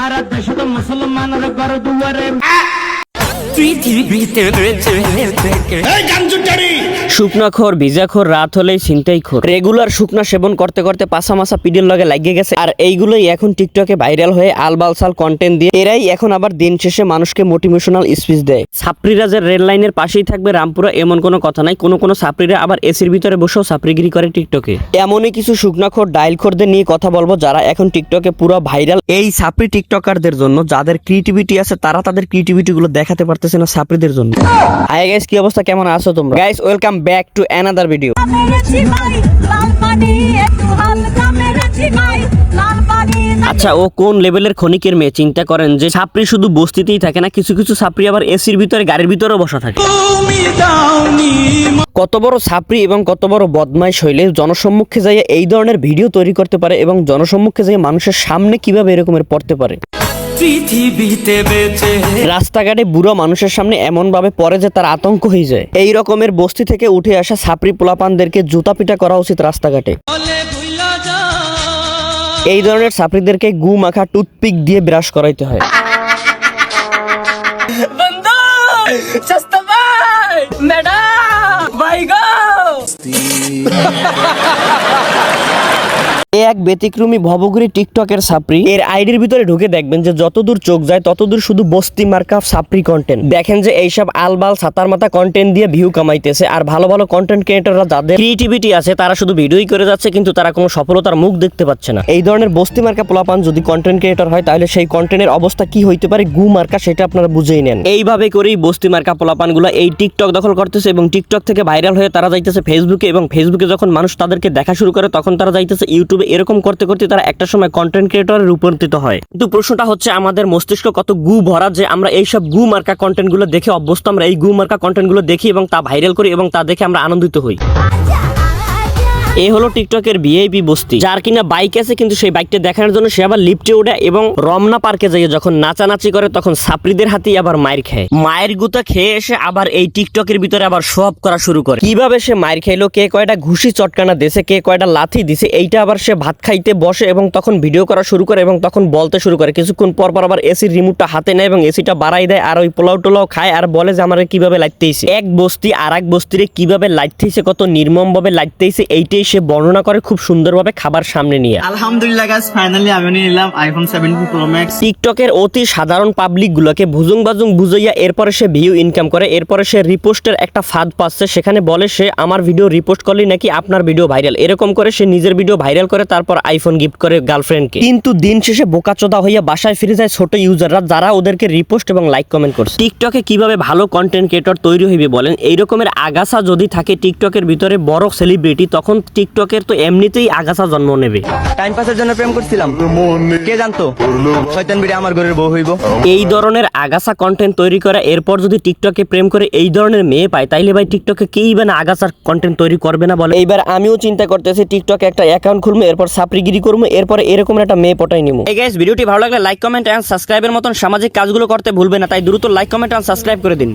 সারা দেশ তো মুসলমানের ঘর দুয়ারে শুকনাখোর, ভিজাখোর, রাত হলেই ছিনতাই খোর রেগুলার শুকনা সেবন করতে করতে পাশা মাসা পিডের লগে লাগিয়ে গেছে। আর এইগুলোই এখন টিকটকে ভাইরাল হয়ে আলবালসাল কন্টেন্ট দিয়ে এরাই এখন আবার দিন শেষে মানুষকে মোটিভেশনাল স্পিচ দেয়। যে রেল লাইনের পাশেই থাকবে রামপুরা, এমন কোনো কথা নাই। কোনো কোনো ছাত্রীরা আবার এসির ভিতরে বসেও ছাত্রীগিরি করে টিকটকে। এমনই কিছু শুকনাখোর ডাইলখোরদের নিয়ে কথা বলব যারা এখন টিকটকে পুরো ভাইরাল। এই ছাত্রী টিকটকারদের জন্য যাদের ক্রিয়েটিভিটি আছে, তারা তাদের ক্রিয়েটিভিটি গুলো দেখাতে পারতেছে না ছাত্রীদের জন্য। হাই গাইস কি অবস্থা? কেমন আছো তোমরা? Guys welcome back to another video আচ্ছা ও কোন লেভেলের ক্ষণিকের মেয়ে? চিন্তা করেন যে ছাপড়ি শুধু বস্তিতেই থাকে না, কিছু কিছু ছাপড়ি আবার এসির ভিতরে, গাড়ির ভিতরেও বসা থাকে। কত বড় ছাপড়ি এবং কত বড় বদমাইশ হইলে জনসম্মুখে যাইয়ে এই ধরনের ভিডিও তৈরি করতে পারে এবং জনসম্মুখে যাইয়ে মানুষের সামনে কীভাবে এরকমের পড়তে পারে? পৃথিবীতে বেঁচে রাস্তাঘাটে বুড়ো মানুষের সামনে এমন ভাবে পড়ে যে তার আতঙ্ক হয়ে যায়। এই রকমের বস্তি থেকে উঠে আসা ছাপড়ি পোলাপানদেরকে জুতা পিটা করা উচিত রাস্তাঘাটে। এই ধরনের ছাপড়িদেরকে গু মাখা টুথপিক দিয়ে ব্রাশ করাইতে হয়। ম্যাডাম এ এক ব্যতিক্রমী ভবঘুরি টিকটকের সাপ্রি এর আইডির ভিতরে ঢুকে দেখবেন যে যতদূর চোখ যায়, ততদূর শুধু বস্তি মার্কা সাপ্রি কন্টেন্ট দেখেন যে এইসব আলবাল সাতার মাথা কন্টেন্ট দিয়ে ভিউ কামাইতেছে, আর ভালো ভালো কন্টেন্ট ক্রিয়েটররা যাদের ক্রিয়েটিভিটি আছে, তারা শুধু ভিডিওই করে যাচ্ছে, কিন্তু তারা কোনো সফলতার মুখ দেখতে পাচ্ছে না। এই ধরনের বস্তি মার্কা পোলাপান যদি কন্টেন্ট ক্রিয়েটর হয়, তাহলে সেই কন্টেন্টের অবস্থা কি হইতে পারে, গু মার্কা সেটা আপনারা বুঝেই নেন। এইভাবে করেই বস্তি মার্কা পোলাপানগুলো এই টিকটক দখল করতেছে এবং টিকটক থেকে ভাইরাল হয়ে তারা যাইতেছে ফেসবুকে এবং ফেসবুকে যখন মানুষ তাদেরকে দেখা শুরু করে, তখন তারা যাইতেছে ইউটিউবে এরকম করতে করতে তারা একটা সময় কন্টেন্ট ক্রিয়েটরে রূপান্তরিত হয়। কিন্তু প্রশ্নটা হচ্ছে, আমাদের মস্তিষ্ক কত গু ভরা যে আমরা এইসব গু মার্কা কন্টেন্টগুলো দেখে অভ্যস্ত, আমরা এই গু মার্কা কন্টেন্টগুলো দেখি এবং তা ভাইরাল করি এবং তা দেখে আমরা আনন্দিত হই। এই হলো টিকটকের ভিআইপি বস্তি। যার কিনা বাইক আছে, কিন্তু সেই বাইকটা দেখানোর জন্য সে আবার লিফটে ওঠে এবং রমনা পার্কে যাই যখন নাচানাচি করে, তখন ছাত্রীদের হাতেই আবার মায়ের খায়। মায়ের গুতা খেয়ে এসে আবার এই টিকটকের ভিতরে আবার সব করা শুরু করে। কীভাবে সে মায়ের খাইলো, কে কয়টা ঘুষি চটকানা দিছে কে কয়টা লাথি দিছে এইটা আবার সে ভাত খাইতে বসে এবং তখন ভিডিও করা শুরু করে এবং তখন বলতে শুরু করে। কিছুক্ষণ পর পর আবার এসির রিমোটটা হাতে নেয় এবং এসিটা বাড়াই দেয় আর ওই পোলাও টোলাও খায় আর বলে যে, আমার কীভাবে লাইতেইছে এক বস্তি আর এক বস্তিরে কীভাবে লাইতেইছে কত নির্মম ভাবে লাইতেইছে এইটাই সে বর্ণনা করে খুব সুন্দরভাবে খাবার সামনে নিয়ে। আলহামদুলিল্লাহ গাছ ফাইনালি আমি নিলাম আইফোন সেভেন্টিন প্রো ম্যাক্স টিকটকের অতি সাধারণ পাবলিক গুলোকে ভুজুং বাজুং বুঝাইয়া এরপরে সে ভিউ ইনকাম করে এরপরে সে রিপোস্টের একটা ফাঁদ পাচ্ছে সেখানে বলে সে আমার ভিডিও রিপোস্ট করলে নাকি আপনার ভিডিও ভাইরাল এরকম করে সে নিজের ভিডিও ভাইরাল করে তারপর আইফোন গিফট করে গার্লফ্রেন্ডকে কিন্তু দিন শেষে বোকাচোদা হইয়া বাসায় ফিরে যায় ছোট ইউজাররা যারা ওদেরকে রিপোস্ট এবং লাইক কমেন্ট করছে। টিকটকে কীভাবে ভালো কন্টেন্ট ক্রিয়েটর তৈরি হইবে বলেন? এই রকমের আগাছা যদি থাকে টিকটকের ভিতরে বড় সেলিব্রিটি তখন টিকটকের তো এমনিতেই আগাছা জন্ম নেবে। টাইম পাসের জন্য প্রেম করছিলাম। কে জানতো? শয়তান বিড়ে আমার ঘরের বউ হইব। এই ধরনের আগাছা কন্টেন্ট তৈরি করা এরপর যদি টিকটকে প্রেম করে এই ধরনের মেয়ে পায় তাইলে ভাই টিকটকে কেই বা না আগাছার কন্টেন্ট তৈরি করবে না বলে। এইবার আমিও চিন্তা করতেছি টিকটকে একটা অ্যাকাউন্ট খুলবো এরপর সাপরিগিরি করব এরপর এরকম একটা মেয়ে পটাই নিবো এই গাইস ভিডিওটি ভালো লাগলে লাইক কমেন্ট এন্ড সাবস্ক্রাইবের মতন সামাজিক কাজগুলো করতে ভুলবে না তাই দ্রুত লাইক কমেন্ট এন্ড সাবস্ক্রাইব করে দিন।